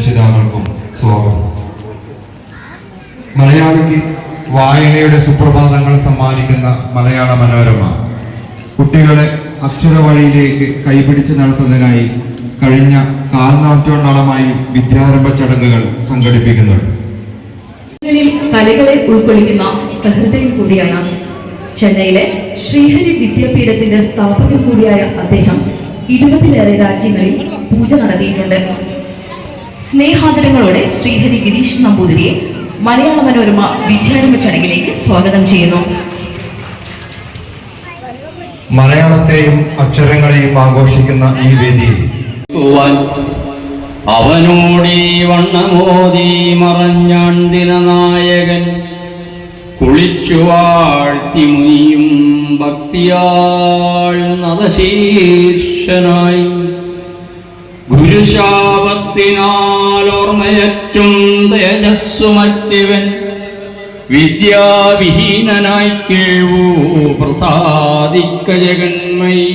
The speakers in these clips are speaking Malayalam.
രക്ഷിതാക്കൾക്കും സ്വാഗതം. മലയാളിക്ക് വായനയുടെ സുപ്രഭാതങ്ങൾ സമ്മാനിക്കുന്ന മലയാള മനോരമ കുട്ടികളെ അക്ഷരവഴിയിലേക്ക് കൈപിടിച്ച് നടത്തുന്നതിനായി കഴിഞ്ഞ കാൽനാറ്റോണ്ടളമായി വിദ്യാരംഭ ചടങ്ങുകൾ സംഘടിപ്പിക്കുന്നുണ്ട്. കലകളെ ഉൾക്കൊള്ളിക്കുന്ന സഹൃദയം കൂടിയാണ് ചെന്നൈയിലെ ശ്രീഹരി വിദ്യാപീഠത്തിന്റെ സ്ഥാപകൻ കൂടിയായ അദ്ദേഹം ഇരുപതിലേറെ രാജ്യങ്ങളിൽ പൂജ നടത്തിയിട്ടുണ്ട്. സ്നേഹാദരങ്ങളോടെ ശ്രീഹരി ഗിരീഷ് നമ്പൂതിരിയെ മലയാള മനോരമ വിദ്യാരംഭ ചടങ്ങിലേക്ക് സ്വാഗതം ചെയ്യുന്നു. മലയാളത്തെയും അക്ഷരങ്ങളെയും ആഘോഷിക്കുന്ന ഈ വേദിയിൽ അവനോടീ വണ്ണമോദി മറഞ്ഞാൻ ദിനനായകൻ കുളിച്ചു വാഴ്ത്തി മുനിയും ഭക്തിയാൾ നദശീർഷനായി ഓർമ്മയറ്റും തേജസ്സുമറ്റിവൻ വിദ്യാവിഹീനനായി കേൾവൂ പ്രസാദിക്ക ജഗന്മയി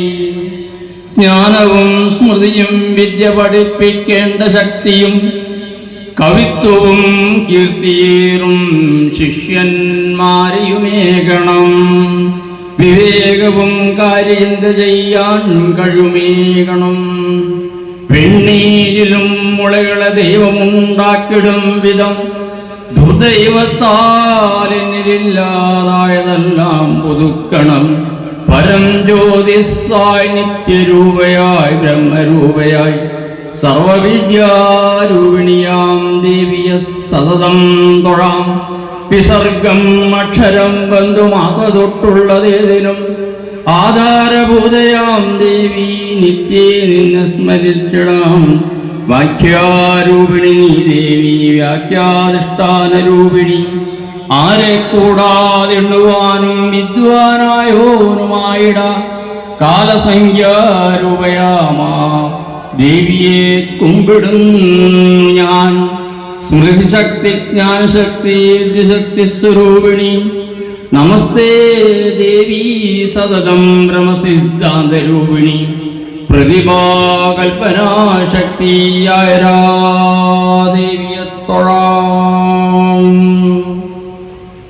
ജ്ഞാനവും സ്മൃതിയും വിദ്യ പഠിപ്പിക്കേണ്ട ശക്തിയും കവിത്വവും കീർത്തിയേറും ശിഷ്യന്മാരെയുമേകണം. വിവേകവും കാര്യചിന്ത ചെയ്യാൻ കഴിയുമേകണം. വെണ്ണീരിലും മുളകളെ ദൈവമുണ്ടാക്കിടും വിധം. ദുർദൈവത്താലിനില്ലാതായതെല്ലാം പുതുക്കണം. പരം ജ്യോതിസായി നിത്യരൂപയായി ബ്രഹ്മരൂപയായി. സർവവിദ്യാരൂപിണിയാം ദേവിയ സതതം തൊഴാം. വിസർഗം അക്ഷരം ബന്ധുമാത തൊട്ടുള്ളതേതിനും. ആധാരഭൂതയാം ദേവി നിത്യേ നിന്നെ സ്മരിച്ചിടാം. വാക്യാരൂപിണി നീ ദേവി വ്യാഖ്യാധിഷ്ഠാനരൂപിണി. ആരെ കൂടാതെണ്ണുവാനും വിദ്വാനായോനുമായിട. കാലസംഖ്യാരൂപയാമാ. ദേവിയെ കുമ്പിടുന്നു ഞാൻ. സ്മൃതിശക്തി ജ്ഞാനശക്തി വിദ്യശക്തി സ്വരൂപിണി. നമസ്തേ ദേവി സതതം ബ്രഹ്മസിദ്ധാന്തരൂപിണി. പ്രതിഭാകൽപനാശക്തിയായ ദേവിയത്തൊഴാം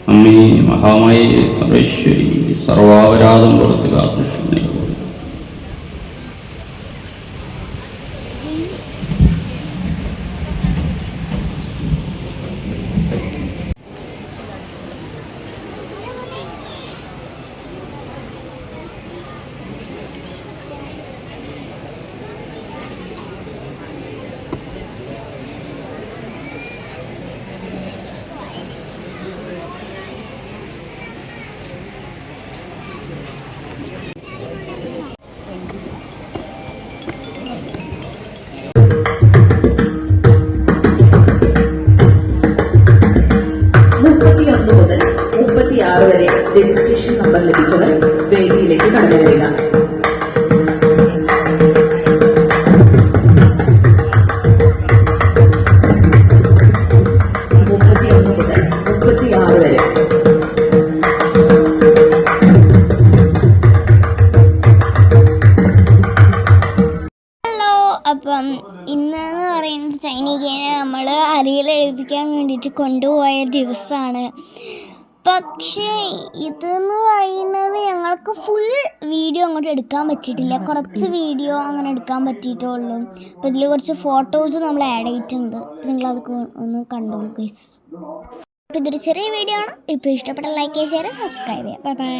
അമ്മേ മഹാമയേ സർവേശ്വരി സർവാപരാധം പുറത്ത് കാത്തുഷ്ണേ രജിസ്ട്രേഷൻ നമ്പർ ലഭിച്ചവർ വേദിയിലേക്ക് കടന്നു വരിക ചൈനീകേനെ നമ്മൾ അരിയിൽ എഴുതിക്കാൻ വേണ്ടിയിട്ട് കൊണ്ടുപോയ ദിവസമാണ് പക്ഷേ ഇതെന്ന് പറയുന്നത് ഞങ്ങൾക്ക് ഫുൾ വീഡിയോ അങ്ങോട്ട് എടുക്കാൻ പറ്റിയിട്ടില്ല. കുറച്ച് വീഡിയോ അങ്ങനെ എടുക്കാൻ പറ്റിയിട്ടുള്ളൂ. അപ്പോൾ ഇതിൽ കുറച്ച് ഫോട്ടോസ് നമ്മൾ ആഡ് ചെയ്തിട്ടുണ്ട്. നിങ്ങൾ അതൊക്കെ ഒന്ന് കണ്ടോളൂ ഗൈസ് അപ്പോൾ ഇതൊരു ചെറിയ വീഡിയോ ആണ്. ഇപ്പോൾ ഇഷ്ടപ്പെട്ട ലൈക്ക് ചെയ്യുക സബ്സ്ക്രൈബ് ചെയ്യുക ബൈ ബൈ